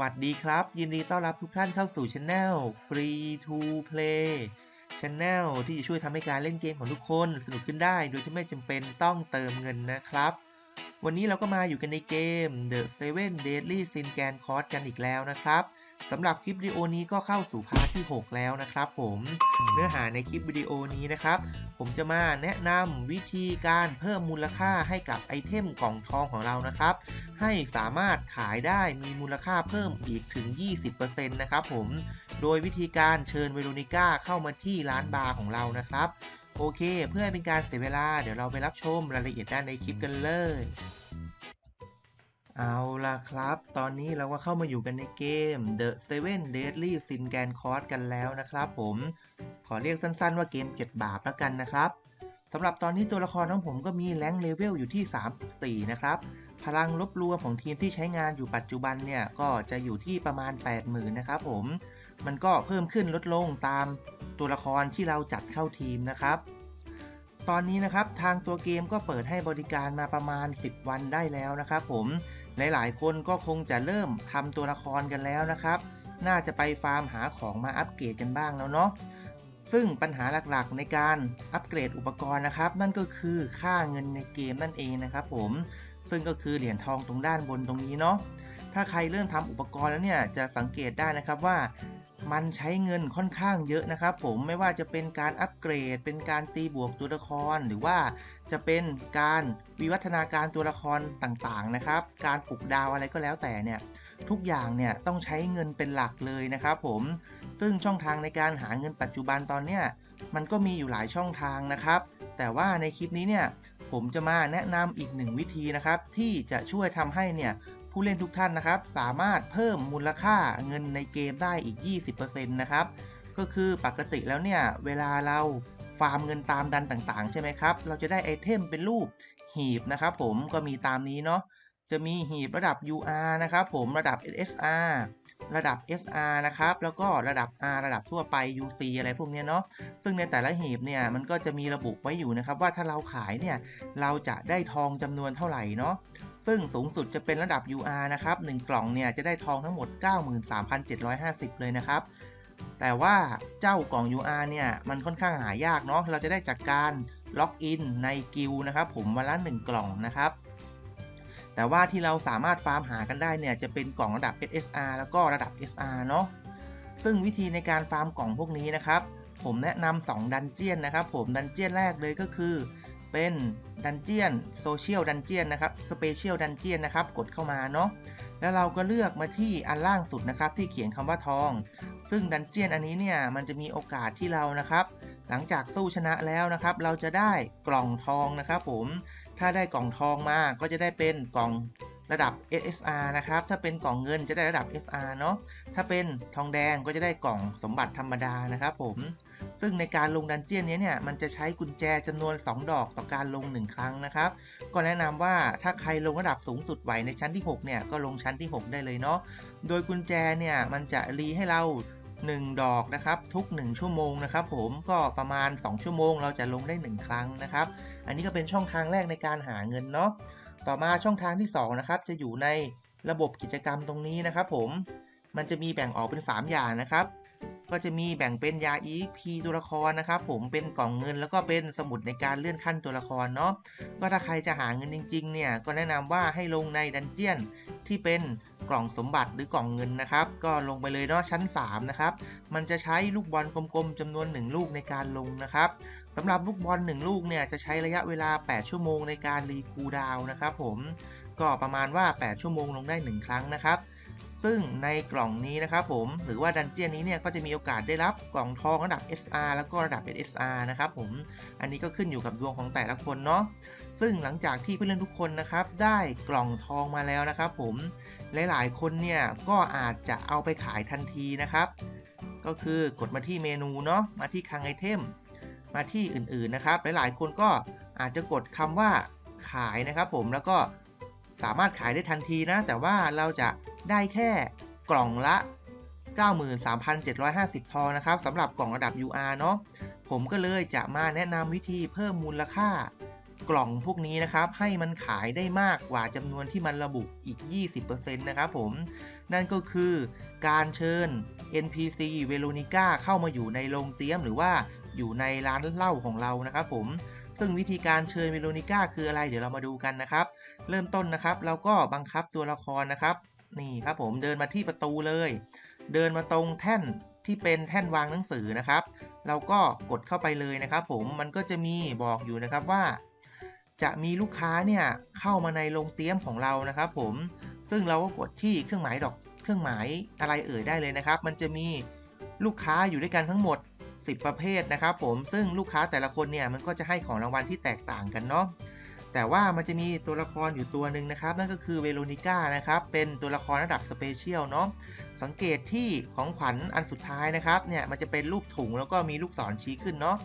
วัสดีครับ ยินดีต้อนรับทุกท่านเข้าสู่ช anel Free to Play ช anel ที่จะช่วยทำให้การเล่นเกมของทุกคนสนุกขึ้นได้ โดยที่ไม่จำเป็นต้องเติมเงินนะครับ วันนี้เราก็มาอยู่กันในเกม The Seven Deadly Sin Gan c o s กันอีกแล้วนะครับ สำหรับคลิปวิดีโอนี้ก็เข้าสู่พาร์ทที่ 6 แล้วนะครับผมเนื้อหาในคลิปวิดีโอนี้นะครับ ผมจะมาแนะนำวิธีการเพิ่มมูลค่าให้กับไอเทมกล่องทองของเรานะครับ ให้สามารถขายได้มีมูลค่าเพิ่มอีกถึง 20%นะครับผม โดยวิธีการเชิญเวโรนิก้าเข้ามาที่ร้านบาร์ของเรานะครับ โอเค เพื่อให้เป็นการเสียเวลาเดี๋ยวเราไปรับชมรายละเอียดด้านในคลิปกันเลย เอาล่ะครับ ตอนนี้เราก็เข้ามาอยู่กันในเกม The Seven Deadly Sin Gan c o s กันแล้วนะครับผม ขอเรียกสั้นๆว่าเกม 7 บาปแล้วกันนะครับสำหรับตอนนี้ตัวละครของผมก็มีแรงเลเวลอยู่ที่ 34 นะครับ พลังลบรวมของทีมที่ใช้งานอยู่ปัจจุบันเนี่ย ก็จะอยู่ที่ประมาณ 80,000 นะครับผม มันก็เพิ่มขึ้นลดลงตามตัวละครที่เราจัดเข้าทีมนะครับตอนนี้นะครับทางตัวเกมก็เปิดให้บริการมาประมาณ 10 วันได้แล้วนะครับผม หลายๆ คนก็คงจะเริ่มทำตัวละครกันแล้วนะครับ น่าจะไปฟาร์มหาของมาอัปเกรดกันบ้างแล้วเนาะซึ่งปัญหาหลักๆในการอัปเกรดอุปกรณ์นะครับ นั่นก็คือค่าเงินในเกมนั่นเองนะครับผมซึ่งก็คือเหรียญทองตรงด้านบนตรงนี้เนาะถ้าใครเริ่มทำอุปกรณ์แล้วเนี่ยจะสังเกตได้นะครับว่า มันใช้เงินค่อนข้างเยอะนะครับผมไม่ว่าจะเป็นการอัปเกรด เป็นการตีบวกตัวละคร หรือว่าจะเป็นการวิวัฒนาการตัวละครต่างๆนะครับ การปลุกดาวอะไรก็แล้วแต่เนี่ยทุกอย่างเนี่ยต้องใช้เงินเป็นหลักเลยนะครับผมซึ่งช่องทางในการหาเงินปัจจุบันตอนเนี้ยมันก็มีอยู่หลายช่องทางนะครับ แต่ว่าในคลิปนี้เนี่ยผมจะมาแนะนำอีกหนึ่งวิธีนะครับ ที่จะช่วยทำให้เนี่ย ผู้เล่นทุกท่านนะครับ สามารถเพิ่มมูลค่าเงินในเกมได้อีก 20%นะครับ ก็คือปกติแล้วเนี่ย เวลาเราฟาร์มเงินตามดันต่างๆ ใช่ไหมครับ เราจะได้ไอเทมเป็นรูปหีบนะครับผมก็มีตามนี้เนาะจะมีหีบระดับ UR นะครับผมระดับ SSR ระดับ SR นะครับแล้วก็ระดับ R ระดับทั่วไป UC อะไรพวกเนี้ยเนาะซึ่งในแต่ละหีบเนี่ยมันก็จะมีระบุไว้อยู่นะครับว่าถ้าเราขายเนี่ยเราจะได้ทองจำนวนเท่าไหร่เนาะ ซึ่งสูงสุดจะเป็นระดับ UR นะครับ 1 กล่องเนี่ยจะได้ทองทั้งหมด 93,750 เลยนะครับ แต่ว่าเจ้ากล่อง UR เนี่ยมันค่อนข้างหายากเนาะ เราจะได้จากการล็อกอินในกิลนะครับผมวันละ1กล่องนะครับ แต่ว่าที่เราสามารถฟาร์มหากันได้เนี่ยจะเป็นกล่องระดับ SSR แล้วก็ระดับ SR เนาะ ซึ่งวิธีในการฟาร์มกล่องพวกนี้นะครับ ผมแนะนำ2ดันเจียนนะครับผม ดันเจียนแรกเลยก็คือ เป็นดันเจียนโซเชียลดันเจียนนะครับสเปเชียลดันเจียนนะครับกดเข้ามาเนาะแล้วเราก็เลือกมาที่อันล่างสุดนะครับที่เขียนคำว่าทอง ซึ่งดันเจียนอันนี้เนี่ยมันจะมีโอกาสที่เรานะครับ หลังจากสู้ชนะแล้วนะครับ เราจะได้กล่องทองนะครับผมถ้าได้กล่องทองมาก็จะได้เป็นกล่อง ระดับ SSR นะครับ ถ้าเป็นกล่องเงินจะได้ระดับ SR เนาะ ถ้าเป็นทองแดงก็จะได้กล่องสมบัติธรรมดานะครับผม ซึ่งในการลงดันเจียนนี้เนี่ย มันจะใช้กุญแจจำนวน 2 ดอกต่อการลง 1 ครั้งนะครับ ก็แนะนำว่าถ้าใครลงระดับสูงสุดไหวในชั้นที่ 6 เนี่ย ก็ลงชั้นที่ 6 ได้เลยเนาะ โดยกุญแจเนี่ย มันจะรีให้เรา 1 ดอกนะครับ ทุก 1 ชั่วโมงนะครับผม ก็ประมาณ 2 ชั่วโมง เราจะลงได้ 1 ครั้งนะครับ อันนี้ก็เป็นช่องทางแรกในการหาเงินเนาะ ต่อมาช่องทางที่2นะครับจะอยู่ในระบบกิจกรรมตรงนี้นะครับผมมันจะมีแบ่งออกเป็น 3 อย่างนะครับ ก็จะมีแบ่งเป็นยา EXP ตัวละครนะครับ ผมเป็นกล่องเงินแล้วก็เป็นสมุดในการเลื่อนขั้นตัวละครเนาะก็ถ้าใครจะหาเงินจริง ๆ เนี่ยก็แนะนำว่าให้ลงในดันเจียนที่เป็นกล่องสมบัติหรือกล่องเงินนะครับ ก็ลงไปเลยเนาะชั้น 3 นะครับ มันจะใช้ลูกบอลกลมๆจำนวน 1 ลูกในการลงนะครับ สำหรับลูกบอล1ลูกเนี่ยจะใช้ระยะเวลา 8 ชั่วโมงในการรีคูดาวน์นะครับผมก็ประมาณว่า 8 ชั่วโมงลงได้ 1 ครั้งนะครับ ซึ่งในกล่องนี้นะครับผมหรือว่าดันเจียนนี้เนี่ยก็จะมีโอกาสได้รับกล่องทองระดับ SR แล้วก็ระดับ SSR นะครับผมอันนี้ก็ขึ้นอยู่กับดวงของแต่ละคนเนาะซึ่งหลังจากที่เพื่อนๆทุกคนนะครับได้กล่องทองมาแล้วนะครับผมหลายๆคนเนี่ยก็อาจจะเอาไปขายทันทีนะครับ ก็คือกดมาที่เมนูเนาะมาที่คลังไอเทม มาที่อื่นๆนะครับ หลายๆ คนก็อาจจะกดคำว่าขายนะครับ ผมแล้วก็สามารถขายได้ทันทีนะ แต่ว่าเราจะได้แค่กล่องละ 93,750 ทองนะครับสำหรับกล่องระดับ UR เนาะผมก็เลยจะมาแนะนำวิธีเพิ่มมูลค่ากล่องพวกนี้นะครับ ให้มันขายได้มากกว่าจำนวนที่มันระบุอีก 20%นะครับผม นั่นก็คือการเชิญ NPC เวโรนิก้าเข้ามาอยู่ในโรงเตี้ยมหรือว่า อยู่ในร้านเหล้าของเรานะครับผมซึ่งวิธีการเชิญเวโรนิก้าคืออะไรเดี๋ยวเรามาดูกันนะครับ เริ่มต้นนะครับเราก็บังคับตัวละครนะครับ นี่ครับผมเดินมาที่ประตูเลย เดินมาตรงแท่นที่เป็นแท่นวางหนังสือนะครับ เราก็กดเข้าไปเลยนะครับ ผมมันก็จะมีบอกอยู่นะครับว่า จะมีลูกค้าเนี่ยเข้ามาในโรงเตี้ยมของเรานะครับ ผมซึ่งเราก็กดที่เครื่องหมายดอกเครื่องหมายอะไรเอ่ยได้เลยนะครับ มันจะมีลูกค้าอยู่ด้วยกันทั้งหมด 10 ประเภทนะครับผมซึ่งลูกค้าแต่ละคนเนี่ยมันก็จะให้ของรางวัลที่แตกต่างกันเนาะแต่ว่ามันจะมีตัวละครอยู่ตัวหนึ่งนะครับ นั่นก็คือเวโรนิก้านะครับ เป็นตัวละครระดับสเปเชียลเนาะสังเกตที่ของขวัญอันสุดท้ายนะครับเนี่ยมันจะเป็นรูปถุงแล้วก็มีลูกศรชี้ขึ้นเนาะ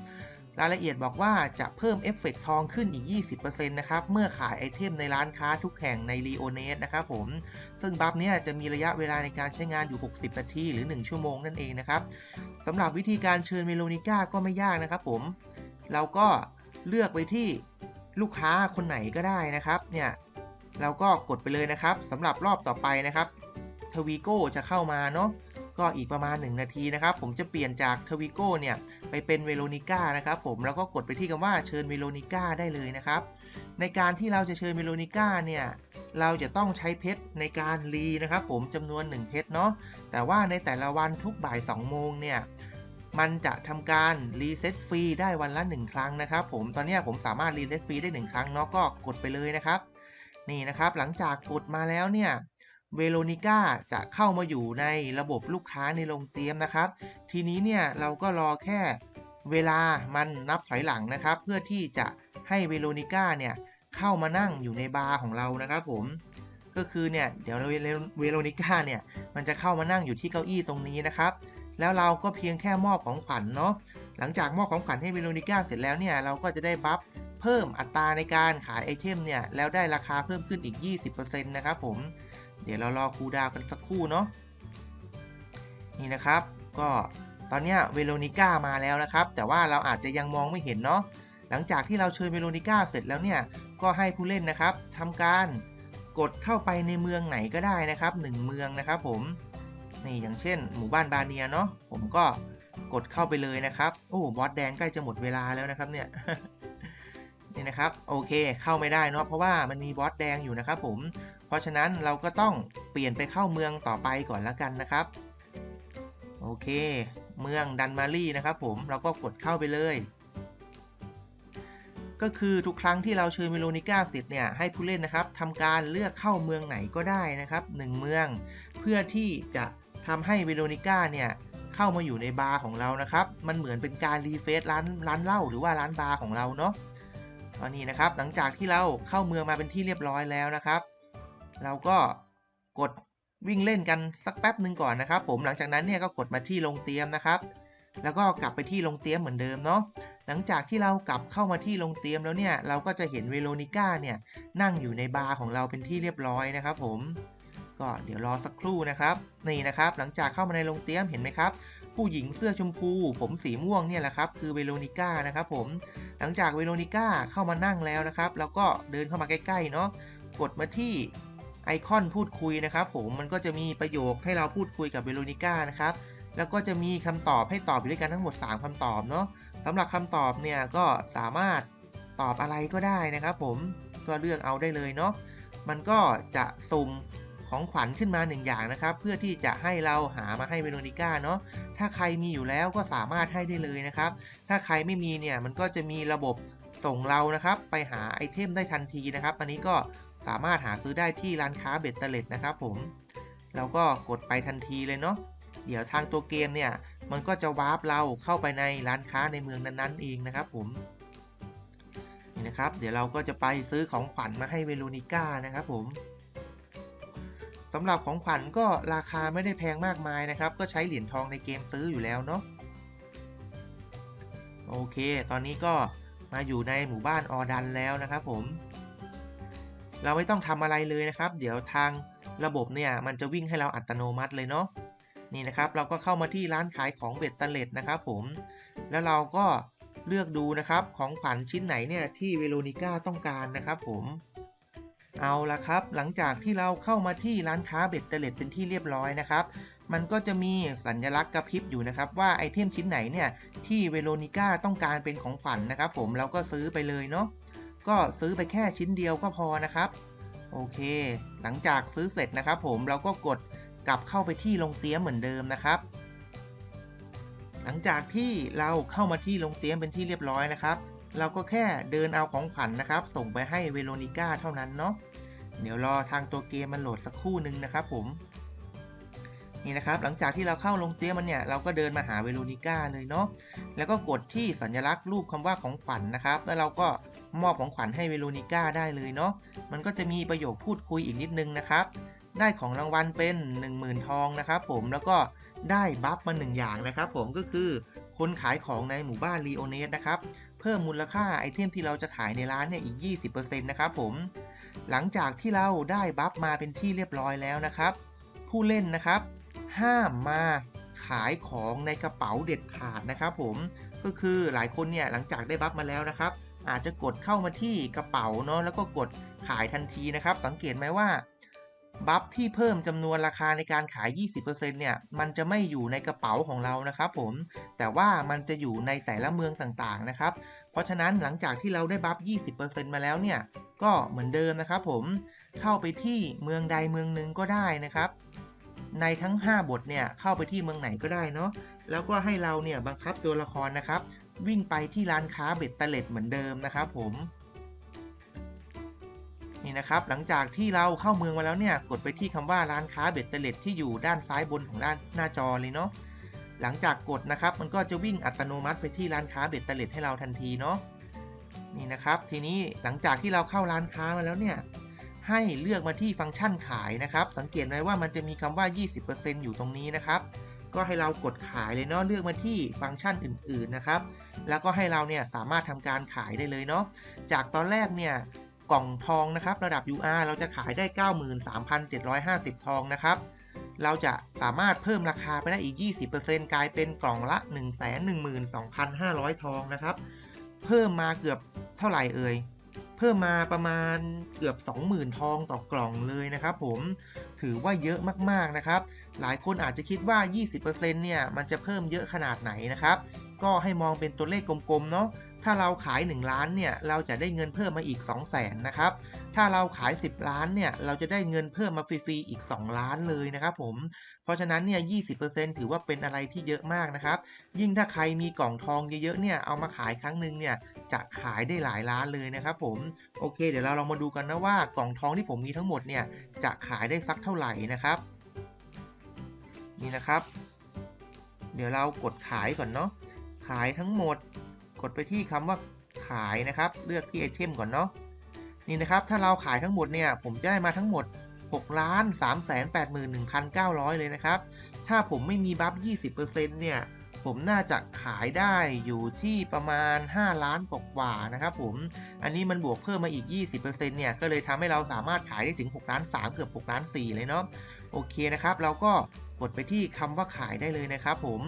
รายละเอียดบอกว่าจะเพิ่มเอฟเฟกทองขึ้นอีก 20%นะครับ เมื่อขายไอเทมในร้านค้าทุกแห่งใน r e o n e t นะครับผม ซึ่งบัฟเนี้ยจะมีระยะเวลาในการใช้งานอยู่ 60 นาทีหรือ 1 ชั่วโมงนั่นเองนะครับสำหรับวิธีการเชิญเมโลนิก้าก็ไม่ยากนะครับผม เราก็เลือกไปที่ลูกค้าคนไหนก็ได้นะครับเนี่ยเราก็กดไปเลยนะครับสำหรับรอบต่อไปนะครับทวีโก้จะเข้ามาเนาะ ก็อีกประมาณ 1 นาทีนะครับ ผมจะเปลี่ยนจากทวิโก้เนี่ยไปเป็นเวโรนิก้านะครับผมแล้วก็กดไปที่คำว่าเชิญเวโรนิก้าได้เลยนะครับ ในการที่เราจะเชิญเวโรนิก้าเนี่ยเราจะต้องใช้เพชรในการรีนะครับ ผมจำนวน 1 เพชรเนาะแต่ว่าในแต่ละวันทุกบ่าย2โมงเนี่ยมันจะทำการรีเซ็ตฟรีได้วันละ 1 ครั้งนะครับ ผมตอนนี้ผมสามารถรีเซ็ตฟรีได้ 1 ครั้งเนาะก็กดไปเลยนะครับ นี่นะครับหลังจากกดมาแล้วเนี่ย เวโรนิก้าจะเข้ามาอยู่ในระบบลูกค้าในโรงเตรียมนะครับ ทีนี้เนี่ยเราก็รอแค่เวลามันนับถอยหลังนะครับ เพื่อที่จะให้เวโรนิก้าเนี่ยเข้ามานั่งอยู่ในบาร์ของเรานะครับผมก็คือเนี่ยเดี๋ยวเวโรนิก้าเนี่ยมันจะเข้ามานั่งอยู่ที่เก้าอี้ตรงนี้นะครับ แล้วเราก็เพียงแค่มอบของขวัญเนาะหลังจากมอบของขวัญให้เวโรนิก้าเสร็จแล้วเนี่ยเราก็จะได้บัฟเพิ่มอัตราในการขายไอเทมเนี่ยแล้วได้ราคาเพิ่มขึ้นอีก 20%นะครับผม เดี๋ยวเรารอคูดาวกันสักครู่เนาะนี่นะครับ ก็ตอนนี้เวโรนิก้ามาแล้วนะครับ แต่ว่าเราอาจจะยังมองไม่เห็นเนาะหลังจากที่เราเชิญเวโรนิก้าเสร็จแล้วเนี่ยก็ให้ผู้เล่นนะครับทำการกดเข้าไปในเมืองไหนก็ได้นะครับ 1 เมืองนะครับผมนี่อย่างเช่น หมู่บ้านบาเนียเนาะผมก็กดเข้าไปเลยนะครับ โอ้บอสแดงใกล้จะหมดเวลาแล้วนะครับเนี่ย นี่นะครับโอเคเข้าไม่ได้เนาะเพราะว่ามันมีบอสแดงอยู่นะครับผมเพราะฉะนั้นเราก็ต้องเปลี่ยนไปเข้าเมืองต่อไปก่อนแล้วกันนะครับ โอเค เมืองดันมารีนะครับผมเราก็กดเข้าไปเลย ก็คือทุกครั้งที่เราเชิญเมโลนิก้าเสร็จเนี่ยให้ผู้เล่นนะครับทำการเลือกเข้าเมืองไหนก็ได้นะครับ 1 เมือง เพื่อที่จะทำให้เวโรนิก้าเนี่ยเข้ามาอยู่ในบาร์ของเรานะครับ มันเหมือนเป็นการรีเฟซร้านร้านเหล้าหรือว่าร้านบาร์ของเราเนาะ ตอนนี้นะครับหลังจากที่เราเข้าเมืองมาเป็นที่เรียบร้อยแล้วนะครับ เราก็กดวิ่งเล่นกันสักแป๊บหนึ่งก่อนนะครับ ผมหลังจากนั้นเนี่ยก็กดมาที่ลงเตียมนะครับ แล้วก็กลับไปที่ลงเตียมเหมือนเดิมเนาะหลังจากที่เรากลับเข้ามาที่ลงเตียมแล้วเนี่ยเราก็จะเห็นเวโรนิก้าเนี่ยนั่งอยู่ในบาร์ของเราเป็นที่เรียบร้อยนะครับ ผมก็เดี๋ยวรอสักครู่นะครับ นี่นะครับ หลังจากเข้ามาในลงเตียมเห็นไหมครับ ผู้หญิงเสื้อชมพู ผมสีม่วงเนี่ยแหละครับคือเวโรนิก้านะครับผมหลังจากเวโรนิก้าเข้ามานั่งแล้วนะครับแล้วก็เดินเข้ามาใกล้ๆเนาะกดมาที่ไอคอนพูดคุยนะครับผมมันก็จะมีประโยคให้เราพูดคุยกับเวโรนิก้านะครับแล้วก็จะมีคำตอบให้ตอบอยู่ด้วยกันทั้งหมด 3คำตอบเนาะสำหรับคำตอบเนี่ยก็สามารถตอบอะไรก็ได้นะครับผมก็เลือกเอาได้เลยเนาะมันก็จะสุ่ม ของขวัญขึ้นมาหนึ่งอย่างนะครับ เพื่อที่จะให้เราหามาให้เวโรนิก้าเนาะถ้าใครมีอยู่แล้วก็สามารถให้ได้เลยนะครับ ถ้าใครไม่มีเนี่ยมันก็จะมีระบบส่งเรานะครับ ไปหาไอเทมได้ทันทีนะครับ อันนี้ก็สามารถหาซื้อได้ที่ร้านค้าเบ็ดเตล็ดนะครับ ผมเราก็กดไปทันทีเลยเนาะเดี๋ยวทางตัวเกมเนี่ยมันก็จะวาร์ปเราเข้าไปในร้านค้าในเมืองนั้นๆเองนะครับ ผมนี่นะครับ เดี๋ยวเราก็จะไปซื้อของขวัญมาให้เวโรนิก้านะครับ ผม สำหรับของขวัญก็ราคาไม่ได้แพงมากมายนะครับ ก็ใช้เหรียญทองในเกมซื้ออยู่แล้วเนาะโอเค ตอนนี้ก็มาอยู่ในหมู่บ้านออดันแล้วนะครับผม เราไม่ต้องทำอะไรเลยนะครับ เดี๋ยวทางระบบเนี่ยมันจะวิ่งให้เราอัตโนมัติเลยเนาะนี่นะครับเราก็เข้ามาที่ร้านขายของเบ็ดเตล็ดนะครับผม แล้วเราก็เลือกดูนะครับของขวัญชิ้นไหนเนี่ยที่เวโรนิก้าต้องการนะครับผม เอาละครับ หลังจากที่เราเข้ามาที่ร้านค้าเบ็ดเตล็ดเป็นที่เรียบร้อยนะครับ มันก็จะมีสัญลักษณ์กระพริบอยู่นะครับ ว่าไอเทมชิ้นไหนเนี่ยที่เวโรนิก้าต้องการเป็นของขวัญนนะครับ ผมเราก็ซื้อไปเลยเนาะก็ซื้อไปแค่ชิ้นเดียวก็พอนะครับโอเค หลังจากซื้อเสร็จนะครับ ผมเราก็กดกลับเข้าไปที่ลงเตี้ยเหมือนเดิมนะครับ หลังจากที่เราเข้ามาที่ลงเตี้ยเป็นที่เรียบร้อยนะครับ เราก็แค่เดินเอาของขวัญนนะครับ ส่งไปให้เวโรนิก้าเท่านั้นเนาะ เดี๋ยวรอทางตัวเกมมันโหลดสักครู่หนึ่งนะครับผม นี่นะครับ หลังจากที่เราเข้าลงเตี้ยมันเนี่ย เราก็เดินมาหาเวโรนิก้าเลยเนาะ แล้วก็กดที่สัญลักษณ์รูปคำว่าของขวัญนนะครับ แล้วเราก็มอบของขวัญให้เวโรนิก้าได้เลยเนาะ มันก็จะมีประโยคพูดคุยอีกนิดนึงนะครับ ได้ของรางวัลเป็น 10,000 ทองนะครับผม แล้วก็ได้บัฟมาหนึ่งอย่างนะครับผมก็คือคนขายของในหมู่บ้านลีโอเนสนะครับ เพิ่มมูลค่าไอเทมที่เราจะขายในร้านเนี่ยอีก 20%นะครับผม หลังจากที่เราได้บัฟมาเป็นที่เรียบร้อยแล้วนะครับ ผู้เล่นนะครับ ห้ามมาขายของในกระเป๋าเด็ดขาดนะครับ ผมก็คือหลายคนเนี่ยหลังจากได้บัฟมาแล้วนะครับ อาจจะกดเข้ามาที่กระเป๋าเนาะแล้วก็กดขายทันทีนะครับ สังเกตไหมว่าบัฟที่เพิ่มจำนวนราคาในการขาย 20%เนี่ย มันจะไม่อยู่ในกระเป๋าของเรานะครับผม แต่ว่ามันจะอยู่ในแต่ละเมืองต่างๆนะครับ เพราะฉะนั้นหลังจากที่เราได้บัฟ 20%มาแล้วเนี่ย ก็เหมือนเดิมนะครับผม เข้าไปที่เมืองใดเมืองหนึ่งก็ได้นะครับ ในทั้ง 5 บทเนี่ย เข้าไปที่เมืองไหนก็ได้เนาะ แล้วก็ให้เราเนี่ยบังคับตัวละครนะครับ วิ่งไปที่ร้านค้าเบ็ดเตล็ดเหมือนเดิมนะครับผมนี่นะครับหลังจากที่เราเข้าเมืองมาแล้วเนี่ย กดไปที่คำว่าร้านค้าเบ็ดเตล็ดที่อยู่ด้านซ้ายบนของด้านหน้าจอเลยเนาะ หลังจากกดนะครับ มันก็จะวิ่งอัตโนมัติไปที่ร้านค้าเบ็ดเตล็ดให้เราทันทีเนาะนี่นะครับ ทีนี้หลังจากที่เราเข้าร้านค้ามาแล้วเนี่ยให้เลือกมาที่ฟังก์ชันขายนะครับ สังเกตไหมว่ามันจะมีคำว่า 20%อยู่ตรงนี้นะครับ ก็ให้เรากดขายเลยเนาะเลือกมาที่ฟังก์ชันอื่น ๆนะครับ แล้วก็ให้เราเนี่ยสามารถทำการขายได้เลยเนาะจากตอนแรกเนี่ยกล่องทองนะครับ ระดับ UR เราจะขายได้ 93,750 ทองนะครับ เราจะสามารถเพิ่มราคาไปได้อีก 20%กลายเป็นกล่องละ 112,500 ทองนะครับ เพิ่มมาเกือบเท่าไหร่เอ่ย เพิ่มมาประมาณเกือบ 20,000 ทองต่อกล่องเลยนะครับผมถือว่าเยอะมากๆนะครับ หลายคนอาจจะคิดว่า 20%เนี่ยมันจะเพิ่มเยอะขนาดไหนนะครับ ก็ให้มองเป็นตัวเลขกลมๆเนาะ ถ้าเราขาย 1 ล้านเนี่ยเราจะได้เงินเพิ่มมาอีก 2 0 0 0 0 0นะครับถ้าเราขาย 10 ล้านเนี่ยเราจะได้เงินเพิ่มมาฟรีๆอีก 2 ล้านเลยนะครับผมเพราะฉะนั้นเนี่ย20%ถือว่าเป็นอะไรที่เยอะมากนะครับ ยิ่งถ้าใครมีกล่องทองเยอะๆเนี่ยเอามาขายครั้งหนึ่งเนี่ยจะขายได้หลายล้านเลยนะครับผมโอเค เดี๋ยวเราลองมาดูกันนะว่ากล่องทองที่ผมมีทั้งหมดเนี่ยจะขายได้สักเท่าไหร่นะครับนี่นะครับ เดี๋ยวเรากดขายก่อนเนาะขายทั้งหมด กดไปที่คำว่าขายนะครับ เลือกที่ไอเทมก่อนเนาะนี่นะครับ ถ้าเราขายทั้งหมดเนี่ยผมจะได้มาทั้งหมด6ล้าน3 8 1 9 0 0 เลยนะครับ ถ้าผมไม่มีบัฟ 20%เนี่ย ผมน่าจะขายได้อยู่ที่ประมาณ 5 ล้านกว่านะครับผม อันนี้มันบวกเพิ่มมาอีก 20%เนี่ย ก็เลยทำให้เราสามารถขายได้ถึง 6 ล้าน 3 เกือบ 6 ล้าน 4 เลยเนาะ โอเคนะครับ เราก็กดไปที่คำว่าขายได้เลยนะครับผม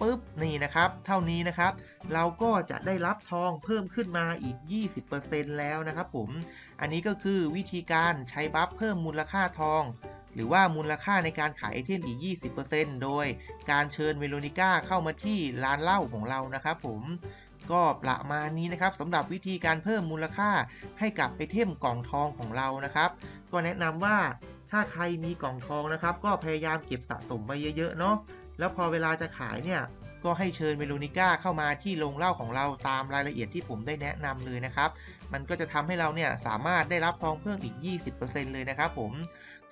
ปุ๊บนี่นะครับ เท่านี้นะครับ เราก็จะได้รับทองเพิ่มขึ้นมาอีก 20%แล้วนะครับผม อันนี้ก็คือวิธีการใช้บัฟเพิ่มมูลค่าทอง หรือว่ามูลค่าในการขายไอเทมอีก 20%โดยการเชิญเวโรนิก้าเข้ามาที่ร้านเหล้าของเรานะครับผมก็ประมาณนี้นะครับสำหรับวิธีการเพิ่มมูลค่าให้กับไอเทมกล่องทองของเรานะครับ ก็แนะนำว่าถ้าใครมีกล่องทองนะครับ ก็พยายามเก็บสะสมไว้เยอะๆเนาะ แล้วพอเวลาจะขายเนี่ยก็ให้เชิญเวโรนิก้าเข้ามาที่โรงเหล้าของเราตามรายละเอียดที่ผมได้แนะนำเลยนะครับ มันก็จะทำให้เราเนี่ยสามารถได้รับทองเพิ่มอีก 20%เลยนะครับผม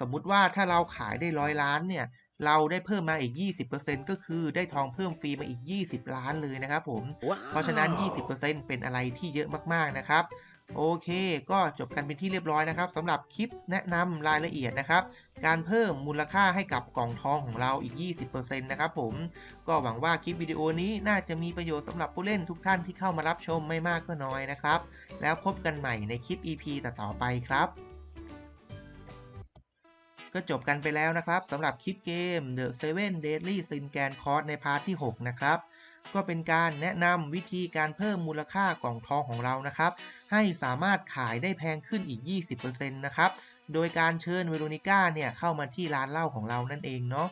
สมมุติว่าถ้าเราขายได้ร้อยล้านเนี่ยเราได้เพิ่มมาอีก 20%ก็คือได้ทองเพิ่มฟรีมาอีก 20 ล้านเลยนะครับผม เพราะฉะนั้น 20%เป็นอะไรที่เยอะมากๆนะครับ โอเค ก็จบกันเป็นที่เรียบร้อยนะครับสำหรับคลิปแนะนำรายละเอียดนะครับ การเพิ่มมูลค่าให้กับกล่องทองของเราอีก 20%นะครับผมก็หวังว่าคลิปวิดีโอนี้น่าจะมีประโยชน์สำหรับผู้เล่นทุกท่านที่เข้ามารับชมไม่มากก็น้อยนะครับ แล้วพบกันใหม่ในคลิป EP ต่อๆไปครับก็จบกันไปแล้วนะครับสำหรับคลิปเกม The Seven Deadly Sin Gan Cost ในพาร์ทที่ 6 นะครับ ก็เป็นการแนะนำวิธีการเพิ่มมูลค่ากล่องทองของเรานะครับ ให้สามารถขายได้แพงขึ้นอีก 20%นะครับ โดยการเชิญเวโรนิก้าเนี่ยเข้ามาที่ร้านเหล้าของเรานั่นเองเนาะ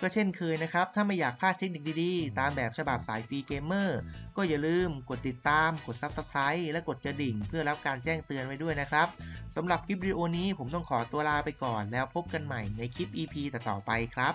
ก็เช่นเคยนะครับ ถ้าไม่อยากพลาดเทคนิคดีๆ ตามแบบฉบับสายฟรีเกมเมอร์ ก็อย่าลืมกดติดตาม กด Subscribe และกดกระดิ่ง เพื่อรับการแจ้งเตือนไว้ด้วยนะครับ สำหรับคลิปวิดีโอนี้ผมต้องขอตัวลาไปก่อนแล้วพบกันใหม่ในคลิป EP ต่อๆไปครับ